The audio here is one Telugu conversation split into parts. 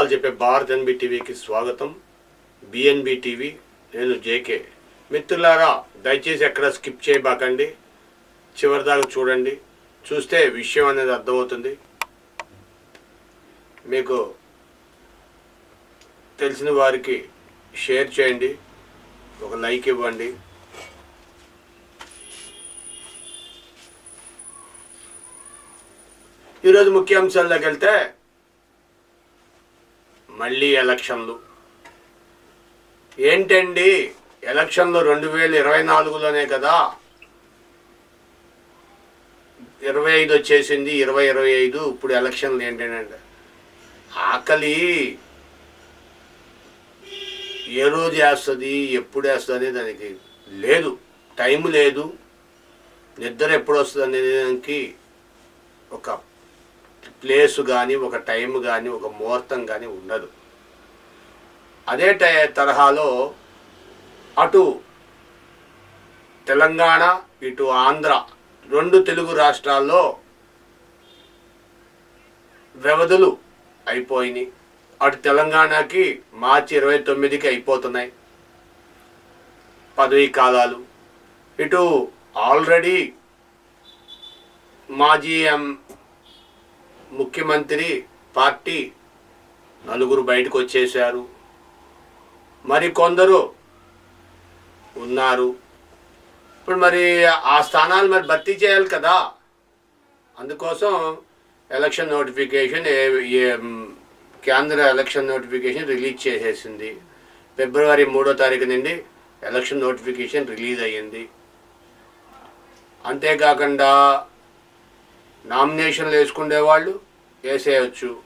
నిజాలు చెప్పే భారత్ ఎన్బి టీవీకి స్వాగతం. బిఎన్బి టీవీ నేను జేకే మిత్రులారా దయచేసి ఎక్కడ స్కిప్ చేయబాకండి. చివరిదాకా చూడండి. చూస్తే విషయం అనేది అర్థమవుతుంది. మీకు తెలిసిన వారికి షేర్ చేయండి. ఒక లైక్ ఇవ్వండి. ఈరోజు ముఖ్యాంశాల్లోకి వెళ్తే మళ్ళీ ఎలక్షన్లు. ఏంటండి? ఎలక్షన్లు రెండు వేల ఇరవై నాలుగులోనే కదా? ఇరవై ఐదు వచ్చేసింది ఇరవై ఇరవై ఐదు ఇప్పుడు ఎలక్షన్లు ఏంటంటే ఆకలి. ఏ రోజు వేస్తుంది ఎప్పుడు వేస్తుంది అనేది దానికి లేదు. టైం లేదు. నిద్ర ఎప్పుడు వస్తుంది అనేది దానికి ఒక ప్లేస్ కానీ ఒక టైం కానీ ఒక ముహూర్తం కానీ ఉండదు. అదే టై తరహాలో అటు తెలంగాణ ఇటు ఆంధ్ర రెండు తెలుగు రాష్ట్రాల్లో వ్యవధులు అయిపోయినాయి. అటు తెలంగాణకి మార్చి ఇరవై తొమ్మిదికి అయిపోతున్నాయి. పదవీ కాలాలు. ఇటు ఆల్రెడీ మాజీ ఎం ముఖ్యమంత్రి పార్టీ నలుగురు బయటకు వచ్చేశారు. మరి కొందరు ఉన్నారు. ఇప్పుడు మరి ఆ స్థానాలు మరి భర్తీ చేయాలి కదా. అందుకోసం ఎలక్షన్ నోటిఫికేషన్ ఏ- ఏ- కేంద్ర ఎలక్షన్ నోటిఫికేషన్ రిలీజ్ చేసేసింది. ఫిబ్రవరి మూడో తారీఖు నుండి ఎలక్షన్ నోటిఫికేషన్ రిలీజ్ అయ్యింది. అంతేకాకుండా నామినేషన్లు వేసుకునే వాళ్ళు వేసేయచ్చు.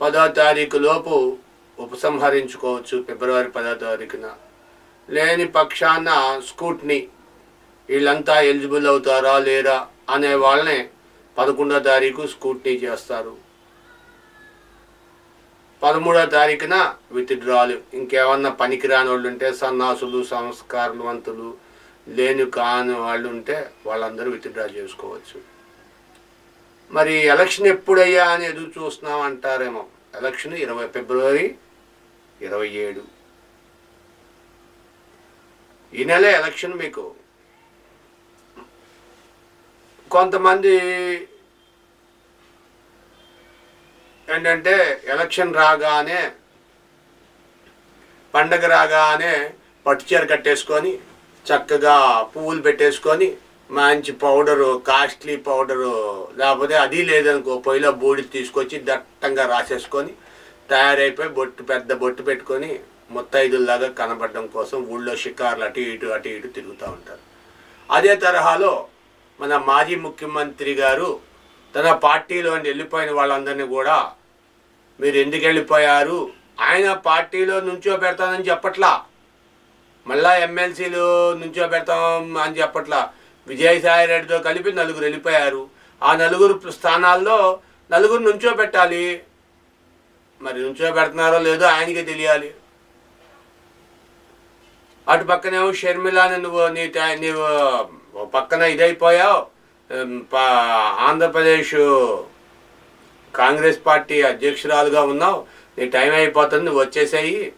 పదో తారీఖు లోపు ఉపసంహరించుకోవచ్చు ఫిబ్రవరి పదో తారీఖున. లేని పక్షాన స్కూట్ని వీళ్ళంతా ఎలిజిబుల్ అవుతారా లేరా అనే వాళ్ళని పదకొండో తారీఖు స్కూట్నీ చేస్తారు. పదమూడో తారీఖున విత్డ్రాలు. ఇంకేమన్నా పనికిరాని వాళ్ళు ఉంటే సన్నాసులు సంస్కారవంతులు లేని కాని వాళ్ళు ఉంటే వాళ్ళందరూ విత్డ్రా చేసుకోవచ్చు. మరి ఎలక్షన్ ఎప్పుడయ్యా అని ఎదురు చూస్తున్నాం అంటారేమో ఎలక్షన్ ఇరవై ఫిబ్రవరి ఇరవై ఏడు. ఈ నెల ఎలక్షన్ మీకు. కొంతమంది ఏంటంటే ఎలక్షన్ రాగానే పండగ రాగానే పట్టుచీర కట్టేసుకొని చక్కగా పువ్వులు పెట్టేసుకొని మంచి పౌడరు కాస్ట్లీ పౌడరు లేకపోతే అది లేదనుకో పొయ్యిలో బూడి తీసుకొచ్చి దట్టంగా రాసేసుకొని తయారైపోయి బొట్టు పెద్ద బొట్టు పెట్టుకొని ముత్తైదుల్లాగా కనబడడం కోసం ఊళ్ళో షికార్లు అటు ఇటు అటు ఇటు తిరుగుతూ ఉంటారు. అదే తరహాలో మన మాజీ ముఖ్యమంత్రి గారు తన పార్టీలో వెళ్ళిపోయిన వాళ్ళందరినీ కూడా మీరు ఎందుకు వెళ్ళిపోయారు? ఆయన పార్టీలో నుంచో పెడతానని చెప్పట్లా. మళ్ళా ఎమ్మెల్సీలు నుంచో పెడతాం అని చెప్పట్లా. విజయసాయి రెడ్డితో కలిపి నలుగురు వెళ్ళిపోయారు. ఆ నలుగురు స్థానాల్లో నలుగురు నుంచో పెట్టాలి. మరి నుంచో పెడుతున్నారో లేదో ఆయనకే తెలియాలి. అటు పక్కనేమో షర్మిలాని నువ్వు నీ నీవు పక్కన ఇదైపోయావు. పా- ఆంధ్రప్రదేశ్ కాంగ్రెస్ పార్టీ అధ్యక్షురాలుగా ఉన్నావు. నీ టైం అయిపోతుంది నువ్వు వచ్చేసాయి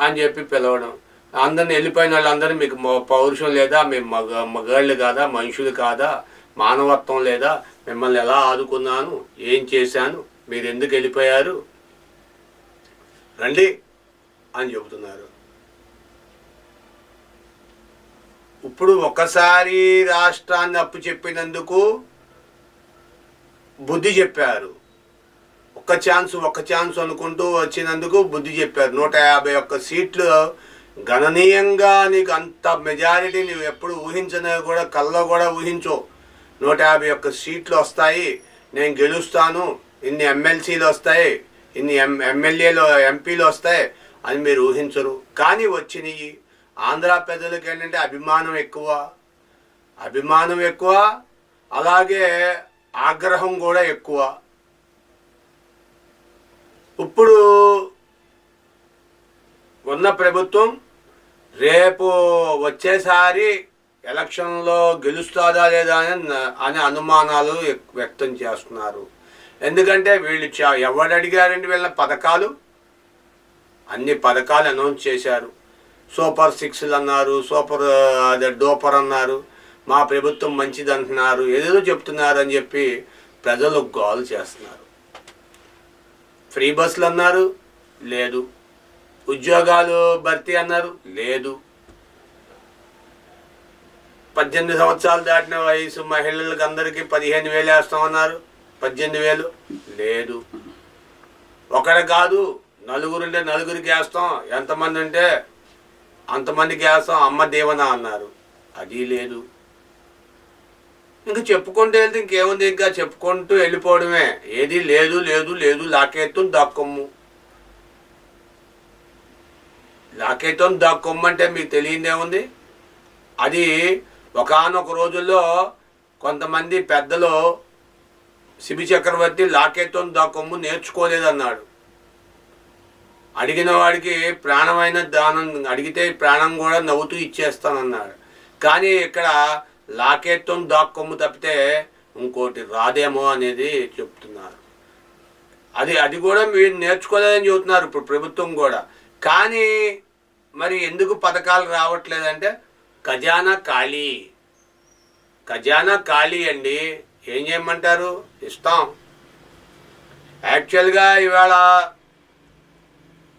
అని చెప్పి పిలవడం. అందరిని వెళ్ళిపోయిన వాళ్ళందరూ మీకు పౌరుషం లేదా మేము మగ మగాళ్ళు కాదా మనుషులు కాదా మానవత్వం లేదా మిమ్మల్ని ఎలా ఆదుకున్నాను ఏం చేశాను మీరు ఎందుకు వెళ్ళిపోయారు? రండి అని చెబుతున్నారు. ఇప్పుడు ఒకసారి రాష్ట్రాన్ని అప్పు చెప్పినందుకు బుద్ధి చెప్పారు. ఒక్క ఛాన్స్ ఒక్క ఛాన్స్ అనుకుంటూ వచ్చినందుకు బుద్ధి చెప్పారు. నూట యాభై ఒక్క సీట్లు గణనీయంగా నీకు అంత మెజారిటీ నువ్వు ఎప్పుడు ఊహించనే కూడా కల్లో కూడా ఊహించు. నూట యాభై ఒక్క సీట్లు వస్తాయి. నేను గెలుస్తాను. ఇన్ని ఎమ్మెల్సీలు వస్తాయి. ఇన్ని ఎం ఎమ్మెల్యేలు ఎంపీలు వస్తాయి అని మీరు ఊహించరు. కానీ వచ్చినాయి. ఆంధ్ర పెద్దలకి ఏంటంటే అభిమానం ఎక్కువ. అభిమానం ఎక్కువ. అలాగే ఆగ్రహం కూడా ఎక్కువ. ఇప్పుడు ఉన్న ప్రభుత్వం రేపు వచ్చేసారి ఎలక్షన్లో గెలుస్తుందా లేదా అని అనే అనుమానాలు వ్యక్తం చేస్తున్నారు. ఎందుకంటే వీళ్ళు చా- అడిగారండి వీళ్ళ పథకాలు? అన్ని పథకాలు అనౌన్స్ చేశారు. సూపర్ సిక్స్లు అన్నారు సూపర్ అదే డోపర్ అన్నారు మా ప్రభుత్వం మంచిది అంటున్నారు ఏదేదో చెప్తున్నారు అని చెప్పి ప్రజలు గోల్ చేస్తున్నారు. ఫ్రీ బస్సులు అన్నారు లేదు. ఉద్యోగాలు భర్తీ అన్నారు. లేదు. పద్దెనిమిది సంవత్సరాలు దాటిన వయసు మహిళలకు అందరికీ పదిహేను వేలు వేస్తామన్నారు. పద్దెనిమిది వేలు. లేదు. ఒకరు కాదు నలుగురుంటే నలుగురికి వేస్తాం. ఎంతమంది ఉంటే అంతమందికి వేస్తాం. అమ్మ దేవన అన్నారు. అది లేదు. ఇంకా చెప్పుకుంటూ వెళ్తే ఇంకేముంది? ఇంకా చెప్పుకుంటూ వెళ్ళిపోవడమే. ఏది లేదు లేదు లేదు లాకేత్తు దక్కమ్ము లాకేతో దాక్కొమ్మంటే మీకు తెలియదేముంది అది ఒకానొక రోజుల్లో కొంతమంది పెద్దలు శిబి చక్రవర్తి లాకేతో దాకొమ్ము నేర్చుకోలేదన్నాడు. అడిగిన వాడికి ప్రాణమైన దానం అడిగితే ప్రాణం కూడా నవ్వుతూ ఇచ్చేస్తానన్నాడు. కానీ ఇక్కడ లాకేత్తో దాక్కొమ్ము తప్పితే ఇంకోటి రాదేమో అనేది చెప్తున్నారు. అది అది కూడా మీరు నేర్చుకోలేదని చెబుతున్నారు ఇప్పుడు ప్రభుత్వం కూడా. కానీ మరి ఎందుకు పథకాలు రావట్లేదంటే ఖజానా ఖాళీ. ఖజానా ఖాళీ అండి. ఏం చేయమంటారు? ఇస్తాం. యాక్చువల్గా ఇవాళ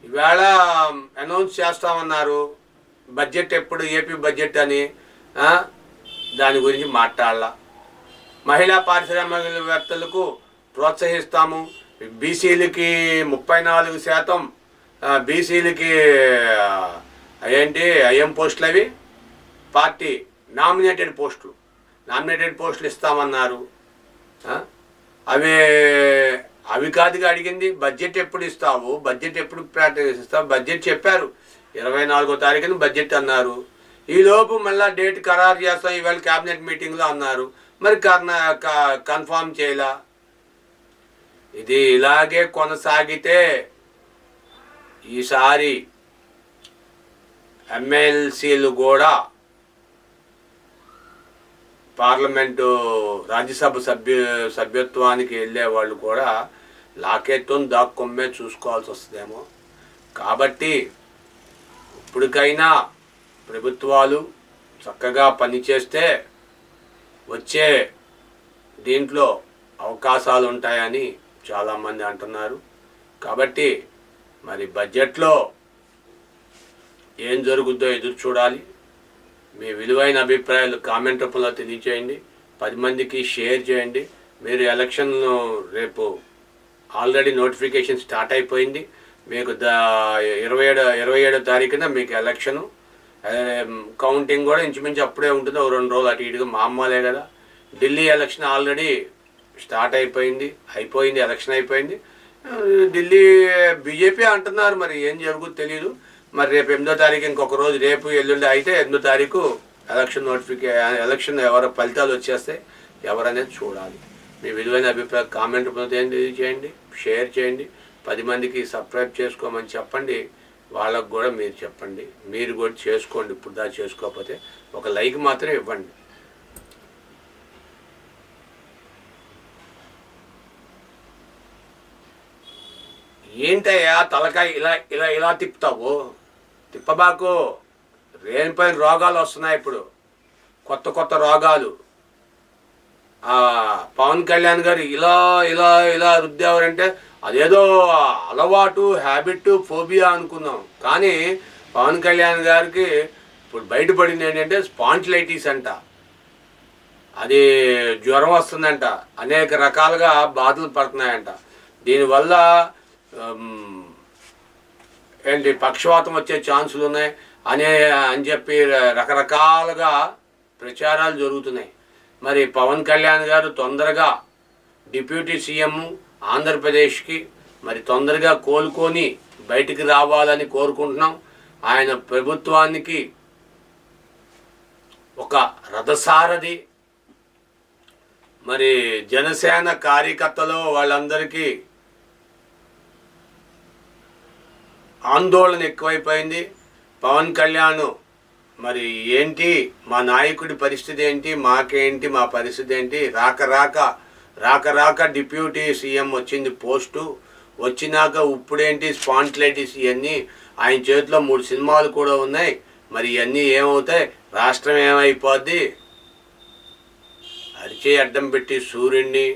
ఇవాళ అనౌన్స్ చేస్తామన్నారు. బడ్జెట్ ఎప్పుడు? ఏపీ బడ్జెట్ అని. దాని గురించి మాట్లాడాల. మహిళా పారిశ్రామికవేత్తలకు ప్రోత్సహిస్తాము. బీసీలకి ముప్పై నాలుగు శాతం బీసీలకి ఏంటి ఐఎం పోస్టులు అవి? పార్టీ నామినేటెడ్ పోస్టులు. నామినేటెడ్ పోస్టులు ఇస్తామన్నారు. అవి అవి కాదుగా అడిగింది. బడ్జెట్ ఎప్పుడు ఇస్తావు? బడ్జెట్ ఎప్పుడు ప్రకటిస్తావు బడ్జెట్ చెప్పారు. ఇరవై నాలుగో తారీఖున బడ్జెట్ అన్నారు. ఈలోపు మళ్ళీ డేట్ ఖరారు చేస్తాం ఈవేళ క్యాబినెట్ మీటింగ్లో అన్నారు. మరి కర్ణ క- కన్ఫామ్ చేయలా? ఇది ఇలాగే కొనసాగితే ఈసారి ఎమ్మెల్సీలు కూడా పార్లమెంటు రాజ్యసభ సభ్యు సభ్యత్వానికి వెళ్ళే వాళ్ళు కూడా లాకెత్తో దాక్కొమ్మే చూసుకోవాల్సి వస్తుందేమో. కాబట్టి ఇప్పటికైనా ప్రభుత్వాలు చక్కగా పనిచేస్తే వచ్చే దీంట్లో అవకాశాలు ఉంటాయని చాలామంది అంటున్నారు. కాబట్టి మరి బడ్జెట్లో ఏం జరుగుద్దో ఎదురు చూడాలి. మీ విలువైన అభిప్రాయాలు కామెంట్ రూపంలో తెలియచేయండి పది మందికి షేర్ చేయండి. మీరు ఎలక్షన్ రేపు ఆల్రెడీ నోటిఫికేషన్ స్టార్ట్ అయిపోయింది. మీకు ద ఇరవై ఏడు ఇరవై ఏడో తారీఖున మీకు ఎలక్షను. కౌంటింగ్ కూడా ఇంచుమించు అప్పుడే ఉంటుంది. ఓ రెండు రోజులు అటు ఇటుగా మామూలే కదా. ఢిల్లీ ఎలక్షన్ ఆల్రెడీ స్టార్ట్ అయిపోయింది. అయిపోయింది ఎలక్షన్ అయిపోయింది. ఢిల్లీ బీజేపీ అంటున్నారు మరి ఏం జరుగుతుందో తెలియదు మరి రేపు ఎనిమిదో తారీఖు ఇంకొక రోజు రేపు ఎల్లుండి అయితే ఎనిమిదో తారీఖు ఎలక్షన్ నోటిఫికే ఎలక్షన్ ఎవరు ఫలితాలు వచ్చేస్తే ఎవరనేది చూడాలి. మీ విలువైన అభిప్రాయం కామెంట్ రూపంలో చేయండి షేర్ చేయండి పది మందికి సబ్స్క్రైబ్ చేసుకోమని చెప్పండి వాళ్ళకు కూడా మీరు చెప్పండి. మీరు కూడా చేసుకోండి ఇప్పుడు దా చేసుకోకపోతే ఒక లైక్ మాత్రం ఇవ్వండి. ఏంటయ్యా తలకాయ ఇలా ఇలా ఇలా తిప్పుతావు? తిప్పబాకు. రేనిపోయిన రోగాలు వస్తున్నాయి ఇప్పుడు. కొత్త కొత్త రోగాలు. పవన్ కళ్యాణ్ గారు ఇలా ఇలా ఇలా రుద్దేవారంటే అదేదో అలవాటు హ్యాబిట్ ఫోబియా అనుకున్నాం కానీ పవన్ కళ్యాణ్ గారికి ఇప్పుడు బయటపడింది ఏంటంటే స్పాంటిలైటిస్ అంట. అది జ్వరం వస్తుందంట. అనేక రకాలుగా బాధలు పడుతున్నాయంట. దీనివల్ల Um, ఏంటి పక్షవాతం వచ్చే ఛాన్సులు ఉన్నాయి. అనే అని చెప్పి రకరకాలుగా ప్రచారాలు జరుగుతున్నాయి. మరి పవన్ కళ్యాణ్ గారు తొందరగా డిప్యూటీ సీఎం ఆంధ్రప్రదేశ్కి మరి తొందరగా కోలుకొని బయటికి రావాలని కోరుకుంటున్నాం. ఆయన ప్రభుత్వానికి ఒక రథసారథి. మరి జనసేన కార్యకర్తలు వాళ్ళందరికీ ఆందోళన ఎక్కువైపోయింది. పవన్ కళ్యాణ్ మరి ఏంటి? మా నాయకుడి పరిస్థితి ఏంటి? మాకేంటి? మా పరిస్థితి ఏంటి? రాక రాక రాక రాక డిప్యూటీ సీఎం వచ్చింది పోస్టు. వచ్చినాక ఇప్పుడేంటి స్పాంటిలైటిస్ ఇవన్నీ? ఆయన చేతిలో మూడు సినిమాలు కూడా ఉన్నాయి. మరి ఇవన్నీ ఏమవుతాయి? రాష్ట్రం ఏమైపోద్ది? అరిచే అడ్డం పెట్టి సూర్యుడిని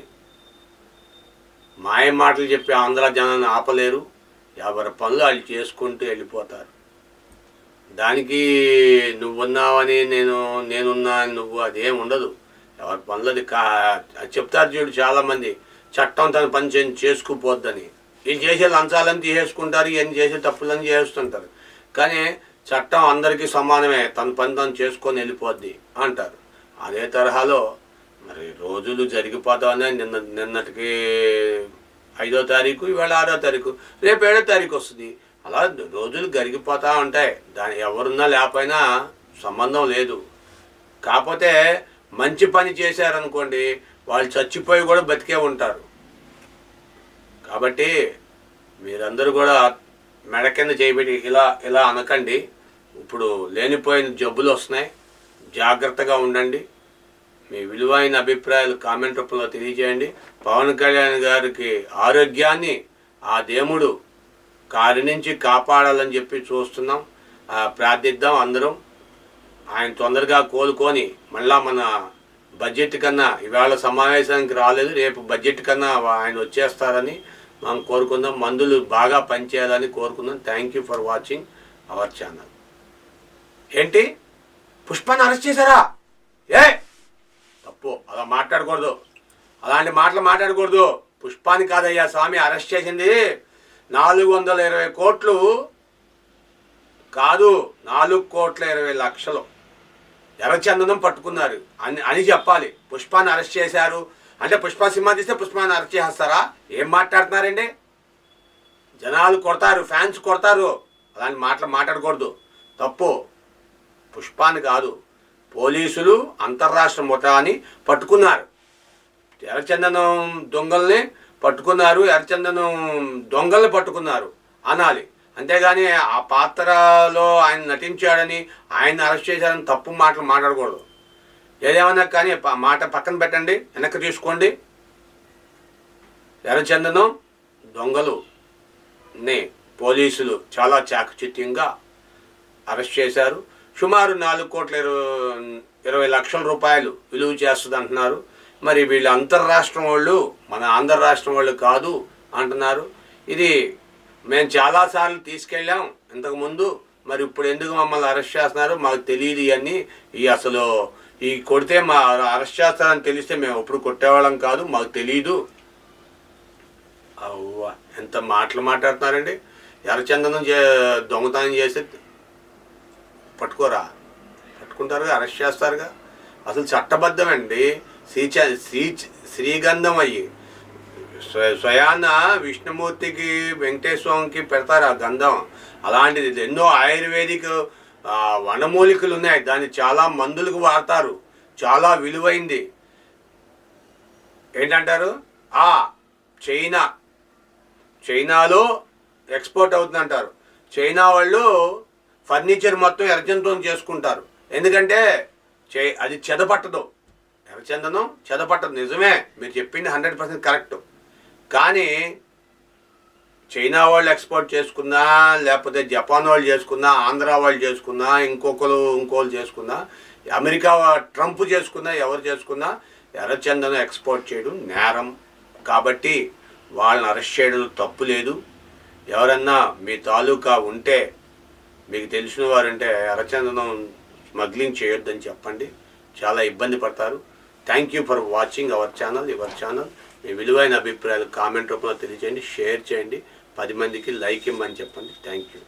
మాయ మాటలు చెప్పి ఆంధ్ర జనాన్ని ఆపలేరు. ఎవరి పనులు వాళ్ళు చేసుకుంటూ వెళ్ళిపోతారు. దానికి నువ్వున్నావని నేను నేనున్నా అని నువ్వు అదేం ఉండదు. ఎవరి పనులు అది కా అది చెప్తారు చూడు చాలామంది. చట్టం తన పని చే- చేసుకుపోద్దని. వీళ్ళు చేసే లంచాలని తీసేసుకుంటారు ఇవన్నీ చేసే తప్పులని చేస్తుంటారు. కానీ చట్టం అందరికీ సమానమే తన పని తను చేసుకొని వెళ్ళిపోద్ది అంటారు. అదే తరహాలో మరి రోజులు జరిగిపోతామని నిన్న నిన్నటికి ఐదో తారీఖు ఇవాళ ఆరో తారీఖు. రేపు ఏడో తారీఖు వస్తుంది. అలా రోజులు గరిగిపోతూ ఉంటాయి. దాని ఎవరున్నా లేకపోయినా సంబంధం లేదు. కాకపోతే మంచి పని చేశారనుకోండి వాళ్ళు చచ్చిపోయి కూడా బతికే ఉంటారు. కాబట్టి మీరందరూ కూడా మెడ కింద చేయబెట్టి ఇలా ఇలా అనకండి. ఇప్పుడు లేనిపోయిన జబ్బులు వస్తున్నాయి. జాగ్రత్తగా ఉండండి. మీ విలువైన అభిప్రాయాలు కామెంట్ రూపంలో తెలియజేయండి. పవన్ కళ్యాణ్ గారికి ఆరోగ్యాన్ని ఆ దేవుడు కారి నుంచి కాపాడాలని చెప్పి చూస్తున్నాం. ప్రార్థిద్దాం అందరం. ఆయన తొందరగా కోలుకొని మళ్ళా మన బడ్జెట్ కన్నా ఇవాళ సమావేశానికి రాలేదు రేపు బడ్జెట్ కన్నా ఆయన వచ్చేస్తారని మనం కోరుకుందాం. మందులు బాగా పనిచేయాలని కోరుకుందాం. Thank you for watching our channel ఏంటి? పుష్పాన్ని అరెస్ట్ చేశారా? ఏ? తప్పు అలా మాట్లాడకూడదు. అలాంటి మాటలు మాట్లాడకూడదు. పుష్పాన్ని కాదయ్యా స్వామి అరెస్ట్ చేసింది. నాలుగు వందల ఇరవై కోట్లు కాదు నాలుగు కోట్ల ఇరవై లక్షలు. ఎర్రచందనం పట్టుకున్నారు. అని అని చెప్పాలి. పుష్పాన్ని అరెస్ట్ చేశారు. అంటే పుష్ప సినిమా తీస్తే పుష్పాన్ని అరెస్ట్ చేస్తారా ఏం మాట్లాడుతున్నారండి? జనాలు కొడతారు ఫ్యాన్స్ కొడతారు. అలాంటి మాటలు మాట్లాడకూడదు. తప్పు. పుష్పాన్ని కాదు. పోలీసులు అంతర్రాష్ట్ర ముఠాని పట్టుకున్నారు. ఎర్రచందనం దొంగల్ని పట్టుకున్నారు ఎర్రచందనం దొంగల్ని పట్టుకున్నారు. అనాలి. అంతేగాని ఆ పాత్రలో ఆయన నటించాడని ఆయన అరెస్ట్ చేశారని తప్పు మాటలు మాట్లాడకూడదు. ఏదేమన్నా కానీ మాట పక్కన పెట్టండి వెనక్కి తీసుకోండి. ఎర్రచందనం దొంగలు పోలీసులు చాలా చాకచిత్యంగా అరెస్ట్ చేశారు. సుమారు నాలుగు కోట్ల ఇరవై ఇరవై లక్షల రూపాయలు విలువ చేస్తుంది అంటున్నారు మరి వీళ్ళు అంతర్రాష్ట్రం వాళ్ళు మన ఆంధ్ర రాష్ట్రం వాళ్ళు కాదు అంటున్నారు. ఇది మేము చాలాసార్లు తీసుకెళ్ళాం ఇంతకుముందు మరి ఇప్పుడు ఎందుకు మమ్మల్ని అరెస్ట్ చేస్తున్నారు? మాకు తెలియదు ఇవన్నీ. ఈ అసలు ఈ కొడితే మా అరెస్ట్ చేస్తారని తెలిస్తే మేము ఎప్పుడు కొట్టేవాళ్ళం కాదు. మాకు తెలియదు అవ్వ ఎంత మాటలు మాట్లాడుతున్నారండి. ఎర్రచందనం చే దొంగతనం చేసి పట్టుకోరా. పట్టుకుంటారుగా అరెస్ట్ చేస్తారుగా. అసలు చట్టబద్ధమండి. శ్రీచ శ్రీ శ్రీగంధం అయ్యి స్వయాన విష్ణుమూర్తికి వెంకటేశ్వరంకి పెడతారు ఆ గంధం. అలాంటిది ఎన్నో ఆయుర్వేదిక్ వనమూలికలు ఉన్నాయి దాన్ని చాలా మందులకు వాడతారు. చాలా విలువైంది. ఏంటంటారు? ఆ చైనా. చైనాలో ఎక్స్పోర్ట్ అవుతుందంటారు. చైనా వాళ్ళు ఫర్నిచర్ మొత్తం ఎర్రచందనం చేసుకుంటారు. ఎందుకంటే చే అది చెదపట్టదు. ఎర్రచందనం చెదపట్టదు. నిజమే మీరు చెప్పింది హండ్రెడ్ పర్సెంట్ కరెక్ట్. కానీ చైనా వాళ్ళు ఎక్స్పోర్ట్ చేసుకున్నా లేకపోతే జపాన్ వాళ్ళు చేసుకున్నా ఆంధ్ర వాళ్ళు చేసుకున్నా ఇంకొకరు ఇంకోళ్ళు చేసుకున్నా అమెరికా ట్రంప్ చేసుకున్నా ఎవరు చేసుకున్నా ఎర్రచందనం ఎక్స్పోర్ట్ చేయడం నేరం. కాబట్టి వాళ్ళని అరెస్ట్ చేయడం తప్పు లేదు. ఎవరన్నా మీ తాలూకా ఉంటే మీకు తెలిసిన వారంటే అరచందనం స్మగ్లింగ్ చేయొద్దని చెప్పండి. చాలా ఇబ్బంది పడతారు. Thank you for watching our channel your channel మీ విలువైన అభిప్రాయాలు కామెంట్ రూపంలో తెలియజేయండి షేర్ చేయండి. పది మందికి లైక్ ఇమ్మని చెప్పండి. Thank you